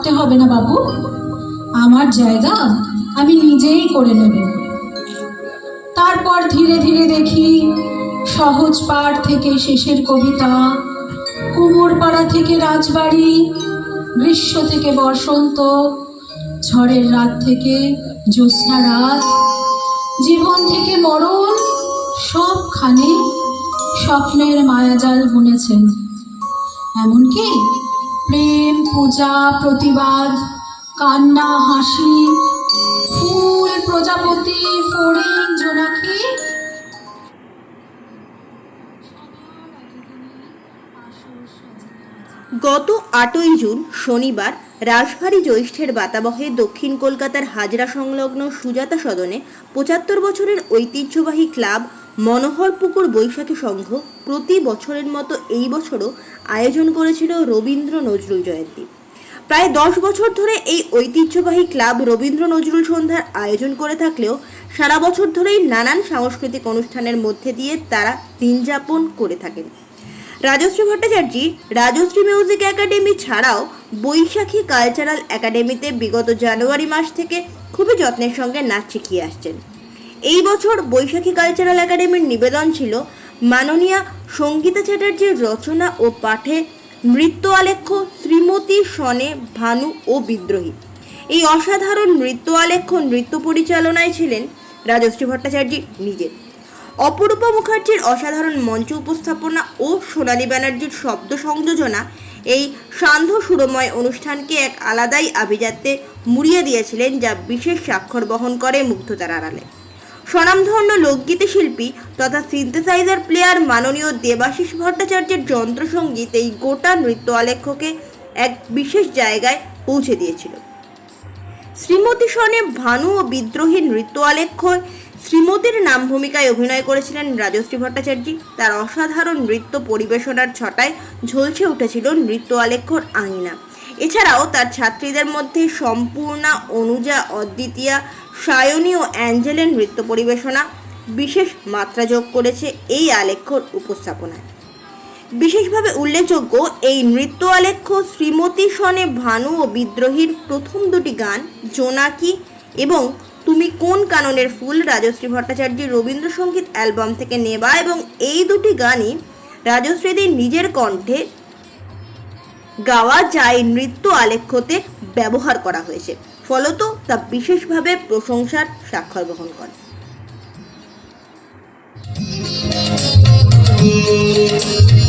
ভাবতে হবে না বাবু। আমার জায়গা আমি নিজেই করে নেব। তারপর ধীরে ধীরে দেখি সহজ পাঠ থেকে শেষের কবিতা, কুমোরপাড়া থেকে রাজবাড়ি, গ্রীষ্ম থেকে বসন্ত, ঝড়ের রাত থেকে জ্যোৎস্না রাত, জীবন থেকে মরণ, সবখানে স্বপ্নের মায়াজাল বুনেছেন। এমনকি প্রেম, পূজা, প্রতিবাদ, কান্না, হাসি, ফুল, প্রজাপতি, ফড়িং, জোনাকি। গত আটই জুন শনিবার রাজবাড়ী জ্যৈষ্ঠের বাতাবহে দক্ষিণ কলকাতার হাজরা সংলগ্ন সুজাতা সদনে পঁচাত্তর বছরের ঐতিহ্যবাহী ক্লাব মনোহরপুকুর বৈশাখী সংঘ প্রতি বছরের মতো এই বছরও আয়োজন করেছিল রবীন্দ্র নজরুল জয়ন্তী। প্রায় দশ বছর ধরে এই ঐতিহ্যবাহী ক্লাব রবীন্দ্র নজরুল সন্ধ্যার আয়োজন করে থাকলেও সারা বছর ধরেই নানান সাংস্কৃতিক অনুষ্ঠানের মধ্যে দিয়ে তারা দিন যাপন করে থাকেন। রাজশ্রী ভট্টাচার্য, রাজশ্রী মিউজিক একাডেমি ছাড়াও বৈশাখী কালচারাল একাডেমিতে বিগত জানুয়ারি মাস থেকে খুবই যত্নের সঙ্গে নাচ শিখিয়ে আসছেন। এই বছর বৈশাখী কালচারাল একাডেমির নিবেদন ছিল মাননীয়া সঙ্গীতা চ্যাটার্জির রচনা ও পাঠে নৃত্য আলেখ্য শ্রীমতী সনে ভানু ও বিদ্রোহী। এই অসাধারণ নৃত্য আলেখ্য নৃত্য পরিচালনায় ছিলেন রাজশ্রী ভট্টাচার্য নিজে। অপরূপা মুখার্জির অসাধারণ মঞ্চ উপস্থাপনা ও সোনালী ব্যানার্জির শব্দ সংযোজনা এই সান্ধ্য সুরময় অনুষ্ঠানকে এক আলাদাই আভিজাত্যে মুড়িয়ে দিয়েছিলেন যা বিশেষ স্বাক্ষর বহন করে মুগ্ধতার আড়ালে। স্বনামধন্য লোকগীতি শিল্পী তথা সিনথেসাইজার প্লেয়ার মাননীয় দেবাশিস ভট্টাচার্যের যন্ত্রসঙ্গীত এই গোটা নৃত্য আলেখ্যকে এক বিশেষ জায়গায় পৌঁছে দিয়েছিল। শ্রীমতী সনে ভানু ও বিদ্রোহী নৃত্য আলেখ্য শ্রীমতীর নাম ভূমিকায় অভিনয় করেছিলেন রাজশ্রী ভট্টাচার্য। তার অসাধারণ নৃত্য পরিবেশনার ছটায় ঝলসে উঠেছিল নৃত্য আলেখ্যর আঙিনা। এছাড়াও তার ছাত্রীদের মধ্যে সম্পূর্ণা, অনুজা, অদ্বিতীয়া সায়নী ও অ্যাঞ্জেলের নৃত্য পরিবেশনা বিশেষ মাত্রা যোগ করেছে এই আলেখ্যর উপস্থাপনায়। বিশেষভাবে উল্লেখযোগ্য এই নৃত্য আলেখ্য শ্রীমতী সনে ভানু ও বিদ্রোহীর প্রথম দুটি গান, জোনাকি এবং তুমি কোন কাননের ফুল রাজশ্রী ভট্টাচার্যের রবীন্দ্রসঙ্গীত অ্যালবাম থেকে নেওয়া এবং এই দুটি গানই রাজশ্রীদের নিজের কণ্ঠে গাওয়া যায় নৃত্য আলেখ্যতে ব্যবহার করা হয়েছে। ফলত তা বিশেষভাবে প্রশংসার স্বাক্ষর বহন করে। তোমার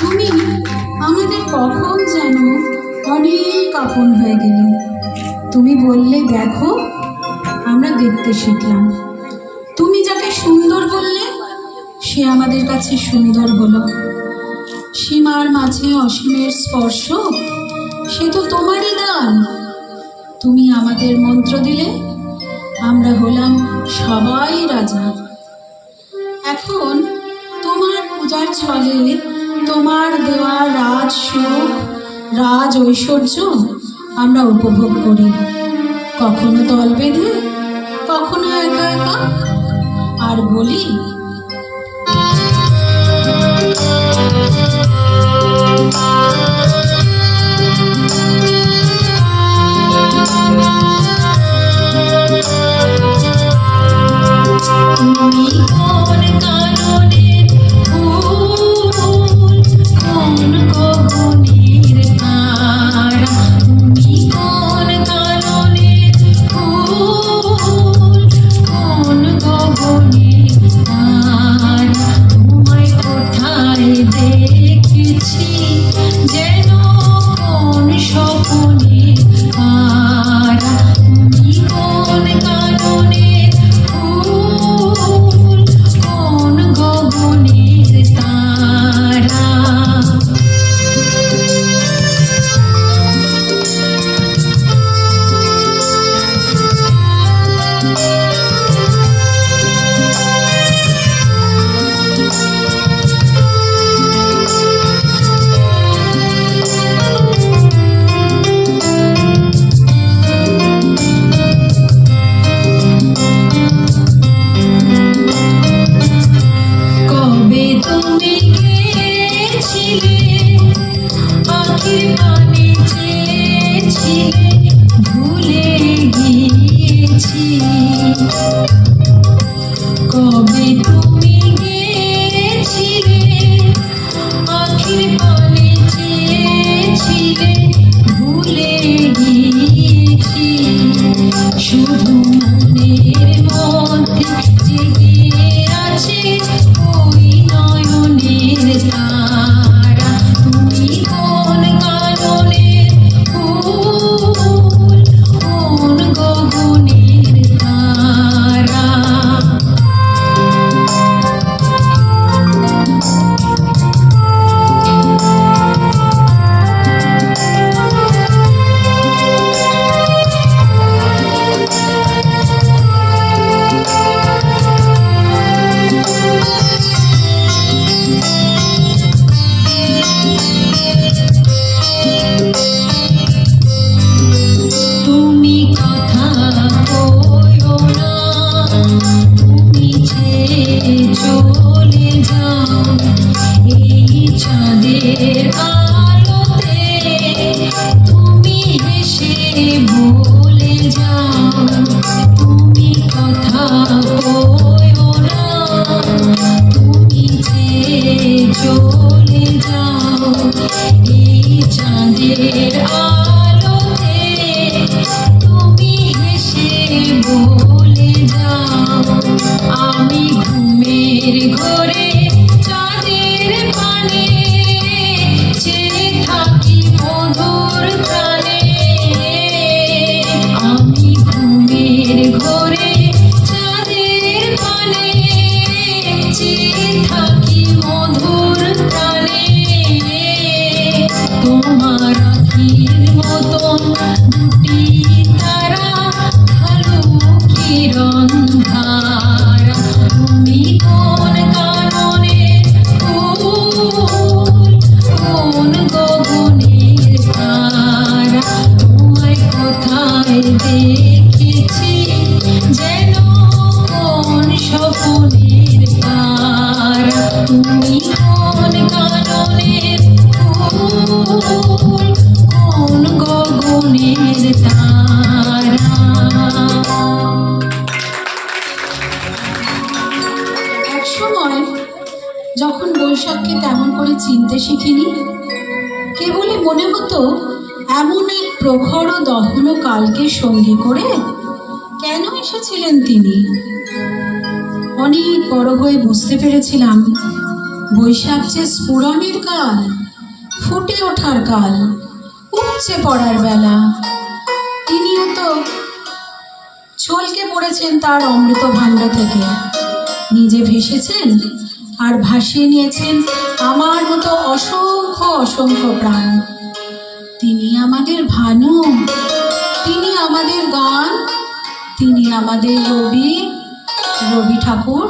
তুমি আমাদের কখন যেন অনেক আপন হয়ে গেলে। তুমি বললে, দেখো, আমরা দেখতে শিখলাম। তুমি যাকে সুন্দর বললে, সে আমাদের কাছে সুন্দর হলো। সীমার মাঝে অসীমের স্পর্শ? সে তো তোমারই দান। তুমি আমাদের মন্ত্র দিলে, আমরা হলাম সবাই রাজা। এখন তোমার পূজার ছলে তোমার দেওয়া রাজ সুখ, রাজ ঐশ্বর্য আমরা উপভোগ করি। কখনো দল বেঁধে, কখনো একা একা। আর বলি you. বুঝতে পেরেছিলাম। বৈশাখ যে স্ফুরণের কাল, ফুটে ওঠার কাল, উপচে পড়ার বেলা। তিনিও তো চলকে পড়েছেন তার অমৃত ভাণ্ড থেকে। নিজে ভেসেছেন আর ভাসিয়ে নিয়েছেন আমার মতো অসংখ্য অসংখ্য প্রাণ। তিনি আমাদের ভানু, তিনি আমাদের গান, তিনি আমাদের রবি রবি ঠাকুর।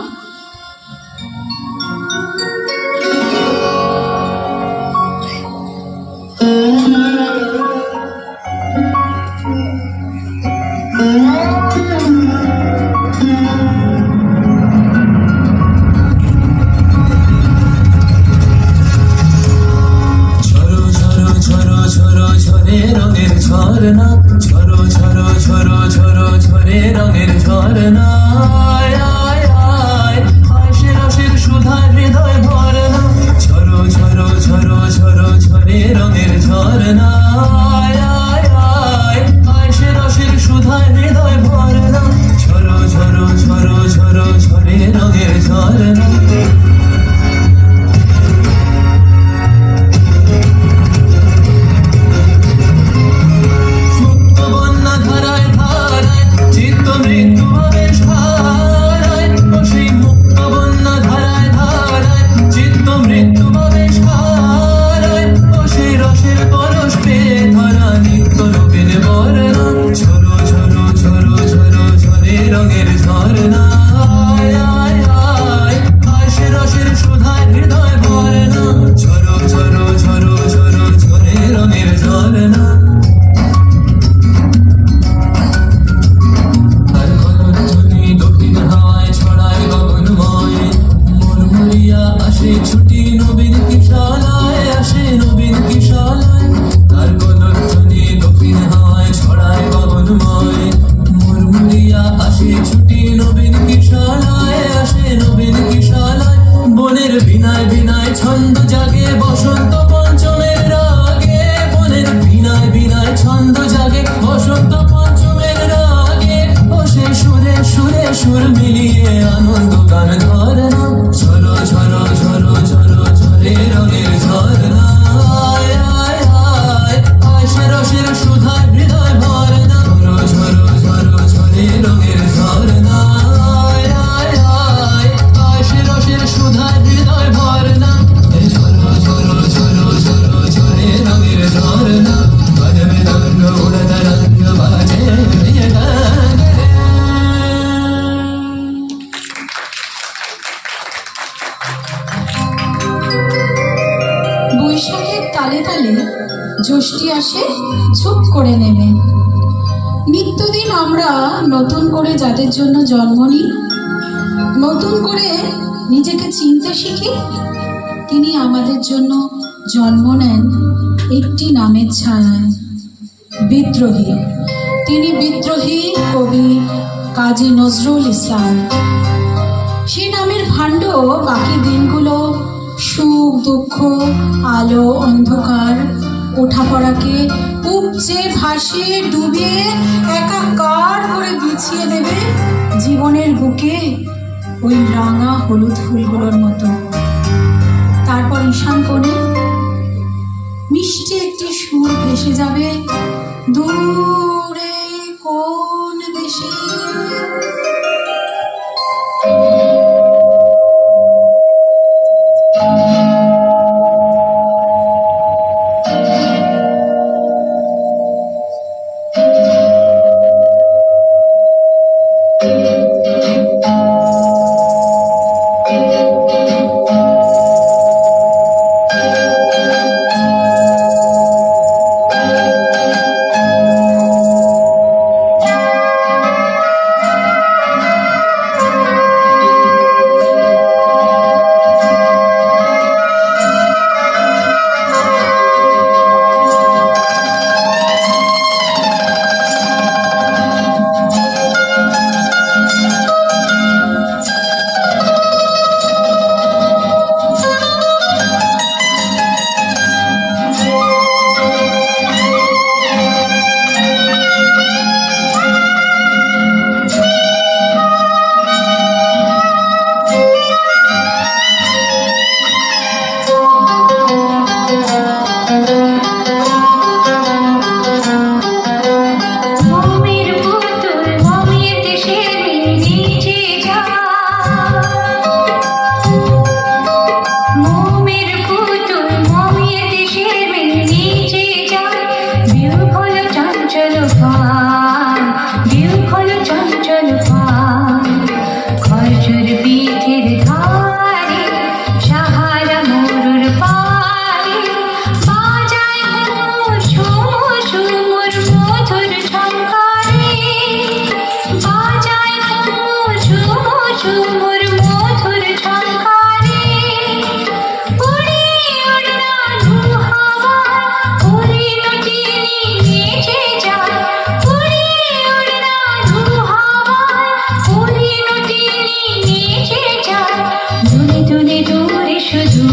ঝরনা ঝরো ঝরো ঝরো ঝরো ঝরে রঙের ঝরনা। যাদের জন্য জন্ম নিই। নতুন করে নিজেকে চিনতে শিখি। তিনি আমাদের জন্য জন্ম নেন একটি নামের ছায়ায়। বিদ্রোহী। তিনি বিদ্রোহী কবি কাজী নজরুল ইসলাম। সেই নামের ভাণ্ড বাকি দিনগুলো সুখ, দুঃখ, আলো, অন্ধকার, ওঠাপড়াকে উপচে ভাসিয়ে ডুবে, একাকার করে বিছিয়ে দেবে জীবনের বুকে ওই রাঙা হলুদ ফুলগুলোর মতো। তারপর ঈশান কোণে মিষ্টি একটি সুর ভেসে যাবে, দূরে কোন দেশে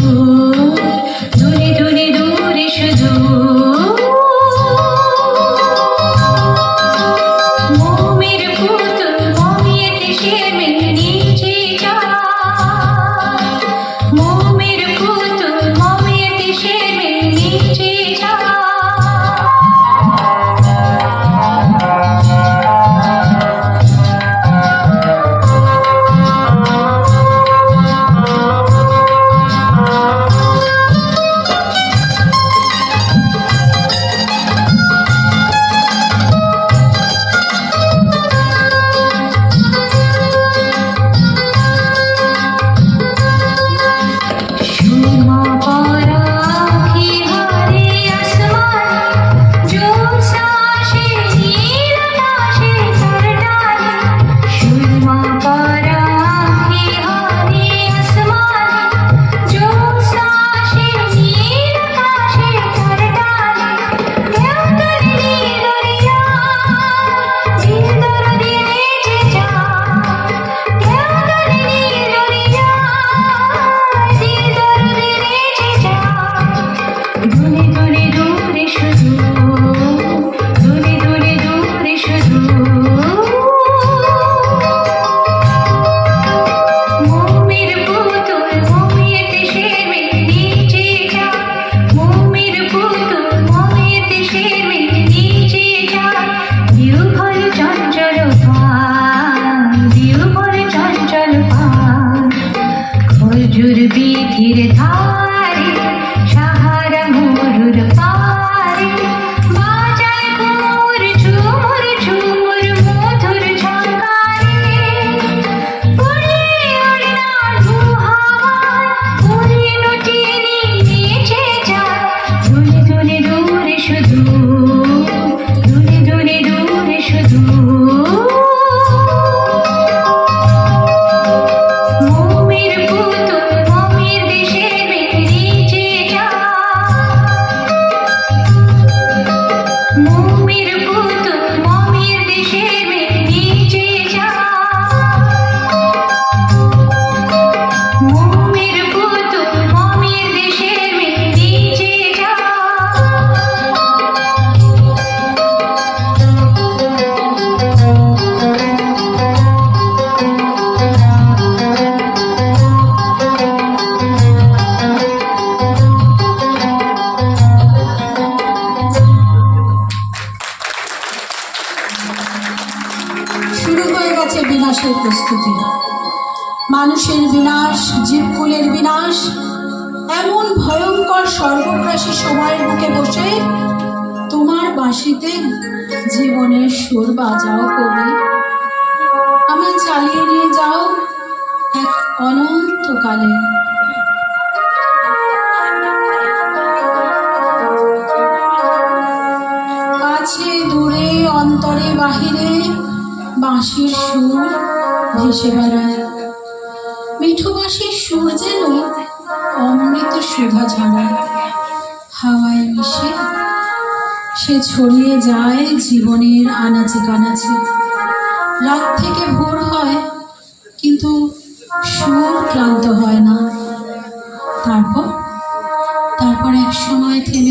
Oh. হুজুর বিধির ধারে সুর বাজাও কবি। আমি চালিয়ে নিয়ে যাও এক অনন্তকালে। কাছে, দূরে, অন্তরে, বাহিরে বাঁশির সুর ভেসে বেড়ায়। মিঠু বাঁশির সুর যেন অমৃত সুধা ছাড়া হাওয়ায় মিশে সে ছড়িয়ে যায় জীবনের আনাচে কানাচে। রাত থেকে ভোর হয়, কিন্তু সুর ক্লান্ত হয় না। তারপর? তারপর এক সময় থেমে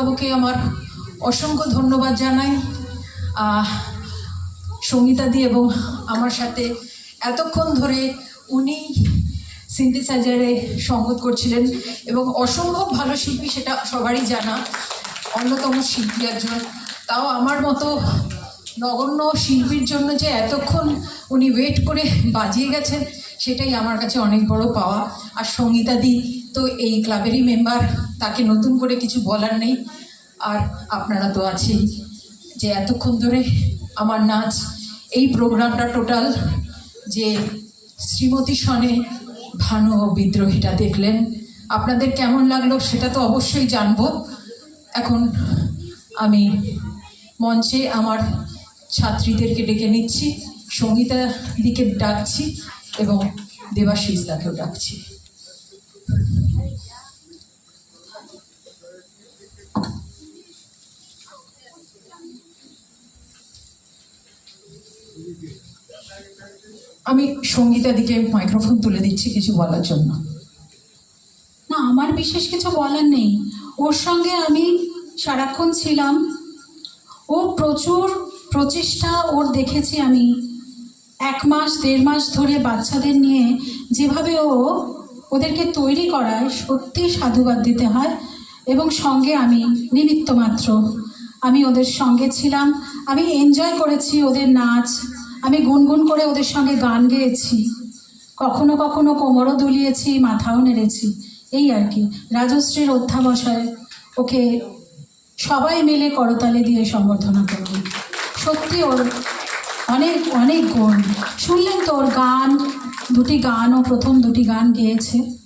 বাবুকে আমার অসংখ্য ধন্যবাদ জানাই। সঙ্গীতাদি এবং আমার সাথে এতক্ষণ ধরে উনি সিনথেসাইজারে সঙ্গত করছিলেন এবং অসম্ভব ভালো শিল্পী সেটা সবারই জানা। অন্যতম শিল্পী একজন। তাও আমার মতো নগণ্য শিল্পীর জন্য যে এতক্ষণ উনি ওয়েট করে বাজিয়ে গেছেন, সেটাই আমার কাছে অনেক বড় পাওয়া। আর সঙ্গীতাদি তো এই ক্লাবেরই মেম্বার তাকে নতুন করে কিছু বলার নেই। আর আপনারা তো আছেই। যে এতক্ষণ ধরে আমার নাচ, এই প্রোগ্রামটা টোটাল যে শ্রীমতী সনে ভানু ও বিদ্রোহীটা দেখলেন, আপনাদের কেমন লাগল সেটা তো অবশ্যই জানব। এখন আমি মঞ্চে আমার ছাত্রীদেরকে ডেকে নিচ্ছি সঙ্গীতা দিকে ডাকছি এবং দেবাশিস দাকেও ডাকছি। আমি সঙ্গীতা দিকে মাইক্রোফোন তুলে দিচ্ছি কিছু বলার জন্য। না, আমার বিশেষ কিছু বলার নেই। ওর সঙ্গে আমি সারাক্ষণ ছিলাম। ও প্রচুর প্রচেষ্টা ওর দেখেছি আমি। এক মাস, দেড় মাস ধরে বাচ্চাদের নিয়ে যেভাবে ও ওদেরকে তৈরি করায় সত্যি সাধুবাদ দিতে হয় এবং সঙ্গে আমি নিমিত্ত মাত্র আমি ওদের সঙ্গে ছিলাম। আমি এনজয় করেছি ওদের নাচ। আমি গুনগুন করে ওদের সঙ্গে গান গেয়েছি। কখনো কখনো কোমরও দুলিয়েছি, মাথাও নেড়েছি। এই আর কি, রাজশ্রীর অধ্যাবসায়। ওকে সবাই মিলে করতালি দিয়ে সম্বর্ধনা করবে। সত্যি ওর অনেক অনেক গুণ। শুনলেন তো ওর গান, দুটি গান ও প্রথম দুটি গান গেয়েছে।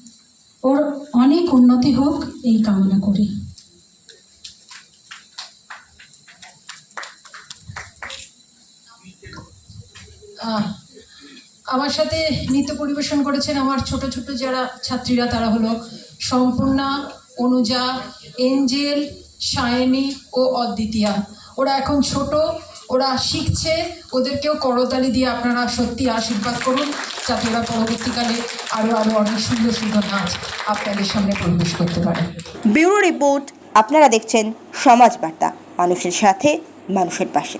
ওর অনেক উন্নতি হোক, এই কামনা করি। আমার সাথে নৃত্য পরিবেশন করেছেন আমার ছোট ছোট যারা ছাত্রীরা, তারা হলো সম্পূর্ণা, অনুজা, এঞ্জেল, সায়নী ও অদ্বিতীয়া। ওরা এখন ছোট, ওরা শিখছে, ওদেরকেও করতালি দিয়ে আপনারা সত্যি আশীর্বাদ করুন, যাতে ওরা পরবর্তীকালে আরও আরও অনেক সুন্দর সুন্দর নাচ আপনাদের সামনে পরিবেশ করতে পারে। ব্যুরো রিপোর্ট, আপনারা দেখছেন সমাজ বার্তা, মানুষের সাথে, মানুষের পাশে।